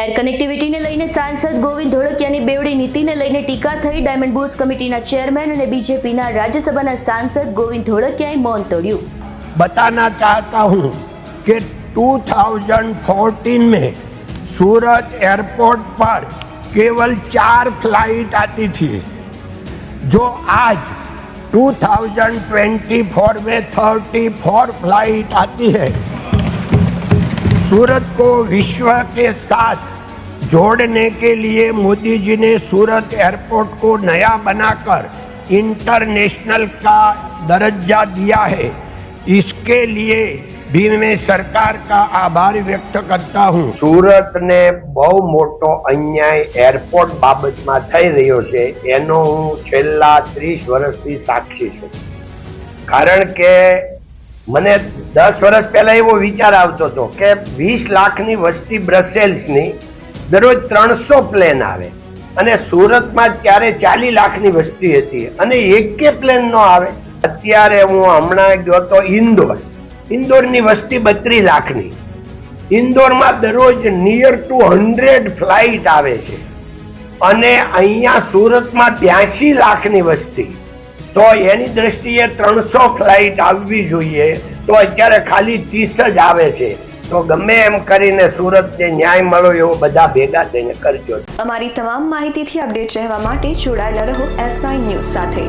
Air કનેક્ટિવિટીને લઈને સાંસદ ગોવિંદ ધોળકિયાની બેવડી નીતિને લઈને ટીકા થઈ ડાયમંડ બુર્સ કમિટીના ચેરમેન અને બીજેપીના રાજ્યસભાના સાંસદ ગોવિંદ ધોળકિયાએ મૌન તોડ્યું बताना चाहता हूँ कि 2014 में सूरत एयरपोर्ट पर केवल चार फ्लाइट आती थी जो आज 2024 में 34 फ्लाइट आती है सूरत को विश्व के साथ जोड़ने के लिए मोदी जी ने सूरत एयरपोर्ट को नया बनाकर इंटरनेशनल का दर्जा दिया है इसके लिए भी मैं सरकार का आभार व्यक्त करता हूँ સુરતને બહુ મોટો અન્યાય એરપોર્ટ બાબતમાં થઈ રહ્યો છે એનો હું છેલ્લા ત્રીસ વર્ષથી સાક્ષી છું કારણ કે મને દસ વર્ષ પહેલા એવો વિચાર આવતો હતો કે વીસ લાખની વસ્તી બ્રસેલ્સની દરરોજ ત્રણસો પ્લેન આવે અને સુરતમાં ત્યારે ચાલીસ લાખની વસ્તી હતી અને એકે પ્લેન નો આવે. અત્યારે હું હમણાં ગયો તો ઇન્દોર. ઇન્દોરની વસ્તી બત્રીસ લાખની. ઇન્દોરમાં દરરોજ નિયર ટુ હંડ્રેડ ફ્લાઇટ આવે છે. અને અહીંયા સુરતમાં બ્યાસી લાખની વસ્તી. તો એની દ્રષ્ટિએ ત્રણસો ફ્લાઇટ આવવી જોઈએ. તો અત્યારે ખાલી ત્રીસ જ આવે છે. તો ગમે એમ કરીને સુરતને ન્યાય મળો એવો બધા ભેગા થઈને કરજો. અમારી તમામ માહિતીથી અપડેટ રહેવા માટે જોડાયેલા રહો એસ નાઇન ન્યૂઝ સાથે.